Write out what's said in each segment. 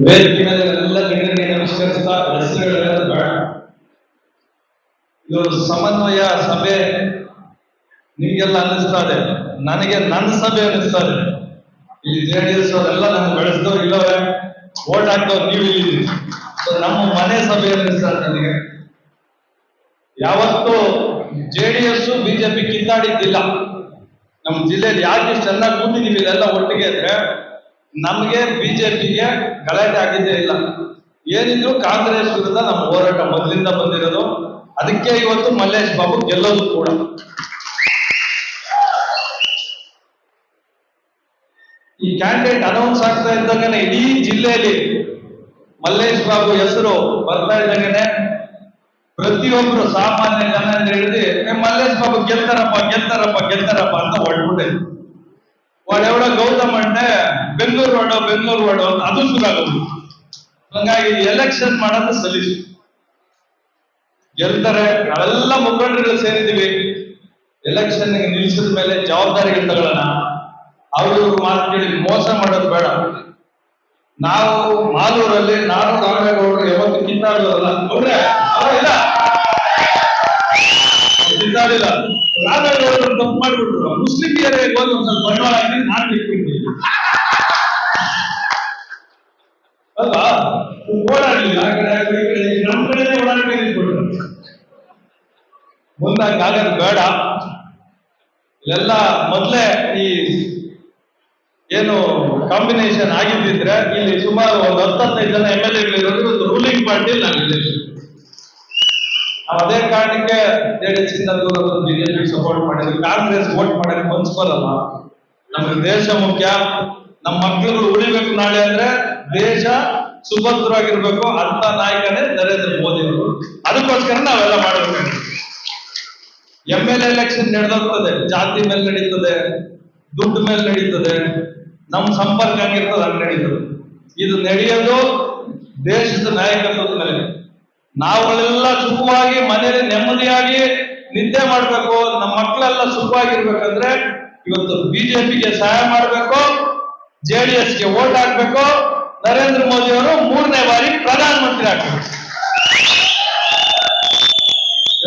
ಎಲ್ಲ ಗಣ್ಯರಿಗೆ ನಮಸ್ಕರಿಸ್ತಾ ಬೇಡ. ಸಮನ್ವಯ ಸಭೆ ನಿಮ್ಗೆಲ್ಲ ಅನ್ನಿಸ್ತಾ ಇದೆ. ನನಗೆ ನನ್ನ ಸಭೆ ಅನ್ನಿಸ್ತಾ ಇದೆ. ಇಲ್ಲಿ ಜೆ ಡಿ ಎಸ್ ಅವರೆಲ್ಲ ನಮ್ಗೆ ಬೆಳೆಸಿದವ್ರು ಇಲ್ಲವೇ? ಓಟ್ ಹಾಕ್ದವ್ರು ನೀವು ಇಲ್ಲಿ ಸೊ ನಮ್ಮ ಮನೆ ಸಭೆ ಅನ್ನಿಸ್ತಾ ನನಗೆ. ಯಾವತ್ತೂ ಜೆ ಡಿ ಎಸ್ ಬಿಜೆಪಿ ಕಿತ್ತಾಡಿದ್ದಿಲ್ಲ. ನಮ್ಮ ಜಿಲ್ಲೆಯಲ್ಲಿ ಯಾಕೆ ಚೆನ್ನಾಗಿ ಕೂತಿದ್ದೀವಿ ಇಲ್ಲೆಲ್ಲ ಒಟ್ಟಿಗೆ ಅಂದ್ರೆ ನಮ್ಗೆ ಬಿಜೆಪಿಗೆ ಗಲಾಟೆ ಆಗಿದ್ದೇ ಇಲ್ಲ. ಏನಿದ್ರು ಕಾಂಗ್ರೆಸ್ ವಿರುದ್ಧ ನಮ್ಮ ಹೋರಾಟ ಮೊದಲಿಂದ ಬಂದಿರೋದು. ಅದಕ್ಕೆ ಇವತ್ತು ಮಲ್ಲೇಶ್ ಬಾಬು ಗೆಲ್ಲೋದು ಕೂಡ. ಈ ಕ್ಯಾಂಡಿಡೇಟ್ ಅನೌನ್ಸ್ ಆಗ್ತಾ ಇದ್ದಂಗೆ ಇಡೀ ಜಿಲ್ಲೆಯಲ್ಲಿ ಮಲ್ಲೇಶ್ ಬಾಬು ಹೆಸರು ಬರ್ತಾ ಇದ್ದಂಗೆ ಪ್ರತಿಯೊಬ್ರು ಸಾಮಾನ್ಯ ಜನ ಅಂತ "ಏ, ಮಲ್ಲೇಶ್ ಬಾಬು ಗೆಲ್ತಾರಪ್ಪ ಗೆಲ್ತಾರಪ್ಪ ಗೆಲ್ತಾರಪ್ಪ ಅಂತ ಹೊಡ್ಬಿಟ್ಟೆ ವಾಡೆವಡ ಗೌತಮ್ ಅಣ್ಣೆ ಬೆಂಗಳೂರು ಹೊಡೋ ಬೆಂಗಳೂರು ವಾಡೋ ಅಂತ ಅದು ಶುರು ಆಗೋದು ಹಂಗಾಗಿ ಎಲೆಕ್ಷನ್ ಮಾಡೋದು ಸಲೀಸು. ಗೆಲ್ತಾರೆ, ನಾವೆಲ್ಲ ಮುಖಂಡರುಗಳು ಸೇರಿದ್ದೀವಿ. ಎಲೆಕ್ಷನ್ ನಿಲ್ಲಿಸಿದ ಮೇಲೆ ಜವಾಬ್ದಾರಿಗಳು ತಗೊಳ್ಳೋಣ. ಅವರು ಮಾತು ಕೇಳಿ ಮೋಸ ಮಾಡೋದು ಬೇಡ. ನಾವು ಮಾಲೂರಲ್ಲಿ ನಾನು ರಾಮೇಗೌಡರು ಯಾವತ್ತು ಕಿತ್ತಾಡೋದಲ್ಲ ಅವ್ರೆ ಇಲ್ಲ. ಕಿತ್ತಾಡಿಲ್ಲ. ಮಾಡ್ಬಿಟ್ರು. ಮುಸ್ಲಿಂ ಏರಿಯಾಗೆ ಹೋಗಿ ಒಂದ್ ಸ್ವಲ್ಪ ಬಂಡವಾಳ ನಾನು ಬಿಟ್ಬಿಟ್ಟಿದ್ದೀನಿ ಅಲ್ವಾ? ಓಡಾಡ್ಲಿಲ್ಲ, ಆ ಕಡೆ ಆ ಕಡೆ, ಈ ಕಡೆ ಓಡಾಡ್ಕೊಂಡು ನಿಂತ್ಬಿಟ್ರು ಮುಂದಾಗಿ ಆಗೋದು ಬೇಡ. ಇಲ್ಲೆಲ್ಲ ಮೊದಲೇ ಈ ಏನು ಕಾಂಬಿನೇಷನ್ ಆಗಿದ್ದಿದ್ರೆ ಇಲ್ಲಿ ಸುಮಾರು ಒಂದು ಹತ್ತೈದು ಜನ ಎಂ ಎಲ್ ಎಗಳಿರೋದು ಒಂದು ರೂಲಿಂಗ್ ಪಾರ್ಟಿ ನಾನು ನಾವು ಅದೇ ಕಾರಣಕ್ಕೆ ಜೆಡಿಎಸ್ ಬಿಜೆಪಿ ಸಪೋರ್ಟ್ ಮಾಡಿದ್ರು. ಕಾಂಗ್ರೆಸ್ ವೋಟ್ ಮಾಡಿದ್ರೆ ಮನ್ಸ್ಕೊಳಲ್ಲ ನಮ್ಗೆ ದೇಶ ಮುಖ್ಯ. ನಮ್ಮ ಮಕ್ಕಳು ಉಳಿಬೇಕು ನಾಳೆ ಅಂದ್ರೆ ದೇಶ ಸುಭದ್ರವಾಗಿರ್ಬೇಕು ಅಂತ ನಾಯಕನೇ ನರೇಂದ್ರ ಮೋದಿ ಅವರು. ಅದಕ್ಕೋಸ್ಕರ ನಾವೆಲ್ಲ ಮಾಡಬೇಕು. ಎಂ ಎಲ್ ಎಲೆಕ್ಷನ್ ನಡೆದೋಗ್ತದೆ. ಜಾತಿ ಮೇಲೆ ನಡೀತದೆ. ದುಡ್ಡು ಮೇಲೆ ನಡೀತದೆ. ನಮ್ಮ ಸಂಪರ್ಕ ಹಂಗಿರ್ತದೆ ಅಲ್ಲಿ ನಡೀತದೆ. ಇದು ನಡೆಯೋದು ದೇಶದ ನಾಯಕತ್ವದ ಮೇಲೆ ನಾವುಗಳೆಲ್ಲ ಸುಖವಾಗಿ ಮನೆಯಲ್ಲಿ ನೆಮ್ಮದಿಯಾಗಿ ನಿದ್ದೆ ಮಾಡಬೇಕು. ನಮ್ಮ ಮಕ್ಕಳೆಲ್ಲ ಸುಖವಾಗಿರ್ಬೇಕಂದ್ರೆ ಇವತ್ತು ಬಿಜೆಪಿಗೆ ಸಹಾಯ ಮಾಡಬೇಕು, ಜೆ ಡಿ ಎಸ್ಗೆ ಓಟ್ ಹಾಕ್ಬೇಕು, ನರೇಂದ್ರ ಮೋದಿ ಅವರು ಮೂರನೇ ಬಾರಿ ಪ್ರಧಾನಮಂತ್ರಿ ಆಗ್ಬೇಕು.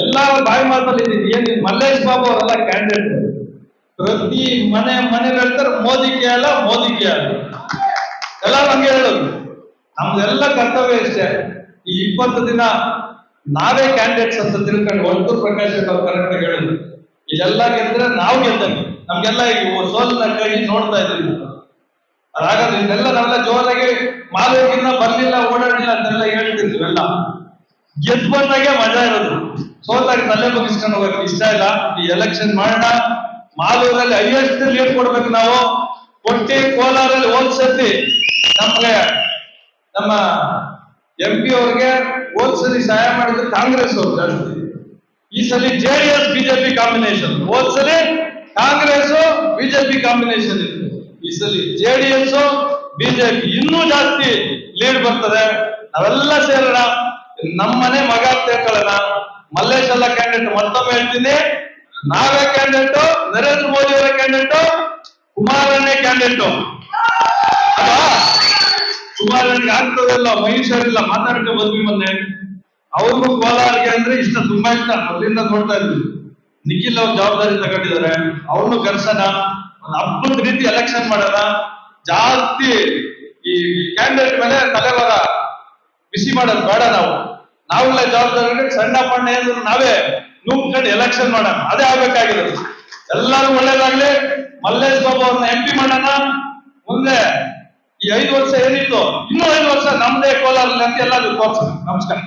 ಎಲ್ಲಾರು ಬಾಯಿ ಮಾತಲ್ಲಿ. ಏನ್ ಮಲ್ಲೇಶ್ ಬಾಬು ಅವರೆಲ್ಲ ಕ್ಯಾಂಡಿಡೇಟ್ ಪ್ರತಿ ಮನೆ ಮನೆ ಹೇಳ್ತಾರೆ ಮೋದಿಗೆ ಅಲ್ಲ, ಮೋದಿ ಅಲ್ಲ. ಎಲ್ಲ ಹಂಗೆ ಹೇಳೋದು. ನಮ್ದೆಲ್ಲ ಕರ್ತವ್ಯ ಇಷ್ಟೇ. ಈ ಇಪ್ಪತ್ತು ದಿನ ನಾವೇ ಕ್ಯಾಂಡಿಡೇಟ್ಸ್ ಅಂತ ತಿಳ್ಕೊಂಡು ಒಂದು ಪ್ರಕಾಶ್ ಅವ್ರು ಕರೆಕ್ಟ್ ಹೇಳಿದ್ರು ಇದೆಲ್ಲ ಗೆದ್ರೆ ನಾವು ಗೆದ್ದಂಗೆ ನಮ್ಗೆಲ್ಲ ಈಗ ಸೋಲಿನ ಕೈ ನೋಡ್ತಾ ಇದ್ದೀವಿ. ಅದಾಗ ಇದೆಲ್ಲ ನಾವೆಲ್ಲ ಜೋರಾಗಿ ಮಾಲೂರಿಗಿನ್ನ ಬರ್ಲಿಲ್ಲ ಓಡಾಡಿಲ್ಲ ಅಂತೆಲ್ಲ ಹೇಳ್ತಿದ್ವಿ ಎಲ್ಲ. ಗೆದ್ದು ಬಂದಾಗೆ ಮಜಾ ಇರೋದು. ಸೋತಾಗ ತಲೆ ಬಗ್ಗಿಸ್ಕೊಂಡು ಹೋಗಕ್ಕೆ ಇಷ್ಟ ಇಲ್ಲ. ಈ ಎಲೆಕ್ಷನ್ ಮಾಡೋಣ ಮಾಲೂರಲ್ಲಿ ಹೈಯೆಸ್ಟ್ ಲೀಡ್ ಕೊಡ್ಬೇಕು ನಾವು. ಕೊಟ್ಟಿ ಕೋಲಾರಲ್ಲಿ ಹೋದ್ ನಮ್ಗೆ ನಮ್ಮ ಎಂ ಪಿ ಅವ್ರಿಗೆ ಹೋದ್ ಸಹಾಯ ಮಾಡಿದ್ರು ಕಾಂಗ್ರೆಸ್ ಅವ್ರು ಜಾಸ್ತಿ. ಈ ಸಲ ಜೆಡಿಎಸ್ ಬಿಜೆಪಿ ಕಾಂಬಿನೇಷನ್ ಹೋದ್ ಕಾಂಗ್ರೆಸ್ ಬಿಜೆಪಿ ಕಾಂಬಿನೇಷನ್ ಇತ್ತು. ಈ ಸಲ ಜೆಡಿಎಸ್ ಬಿಜೆಪಿ ಇನ್ನೂ ಜಾಸ್ತಿ ಲೀಡ್ ಬರ್ತದೆ. ನಾವೆಲ್ಲ ಸೇರೋಣ. ನಮ್ಮನೆ ಮಗ ಹೇಳ್ಕೊಳ್ಳೋಣ. ಮಲ್ಲೇಶ್ ಎಲ್ಲ ಕ್ಯಾಂಡಿಡೇಟ್ ಮತ್ತೊಮ್ಮೆ ಹೇಳ್ತೀನಿ. ನಾವೇ ಕ್ಯಾಂಡಿಡೇಟ್ ನರೇಂದ್ರ ಮೋದಿ ಅವರ ಕ್ಯಾಂಡಿಡೇಟ್ ಕುಮಾರಣ್ಣ ಕ್ಯಾಂಡಿಡೇಟ್ ಕುಮಾರನಿಗೆ ಆಗ್ತದಲ್ಲ, ಮಹಿಷರಿಲ್ಲ ಮಾತಾಡಕ್ಕೆ ಬಂದ್ವಿ ಮೊನ್ನೆ. ಅವ್ರಿಗೂ ಕೋಲಾರಿಗೆ ಅಂದ್ರೆ ಇಷ್ಟ, ತುಂಬಾ ಇಷ್ಟ. ಅಲ್ಲಿಂದ ನೋಡ್ತಾ ಇದ್ವಿ. ನಿಖಿಲ್ ಅವ್ರ ಜವಾಬ್ದಾರಿ ತಗೊಂಡಿದ್ದಾರೆ. ಅವ್ರನ್ನು ಕರ್ಸೋಣ. ಒಂದು ಹಬ್ಬದ ರೀತಿ ಎಲೆಕ್ಷನ್ ಮಾಡೋಣ. ಜಾಸ್ತಿ ಈ ಕ್ಯಾಂಡಿಡೇಟ್ ಮೇಲೆ ತಲೆವಾರ ಬಿಸಿ ಮಾಡೋದು ಬೇಡ ನಾವು. ನಾವೆಲ್ಲ ಜವಾಬ್ದಾರಿ ಸಣ್ಣ ಪಣ್ಣ ಅಂದ್ರೆ ನಾವೇ ನುಗ್ಕೊಂಡು ಎಲೆಕ್ಷನ್ ಮಾಡೋಣ. ಅದೇ ಆಗ್ಬೇಕಾಗಿರೋದು. ಎಲ್ಲರೂ ಒಳ್ಳೇದಾಗ್ಲಿ. ಮಲ್ಲೇಶ್ ಬಾಬು ಅವ್ರನ್ನ ಎಂ ಪಿ ಮಾಡೋಣ. ಮುಂದೆ ಐದು ವರ್ಷ ಏನಿತ್ತು ಇನ್ನೂ ಐದು ವರ್ಷ ನಮ್ದೇ ಕೋಲಾರಲ್ಲಿ ಅಂತ ಎಲ್ಲಾದ್ರೂ ತೋರ್ಸೋಣ ನಮಸ್ಕಾರ.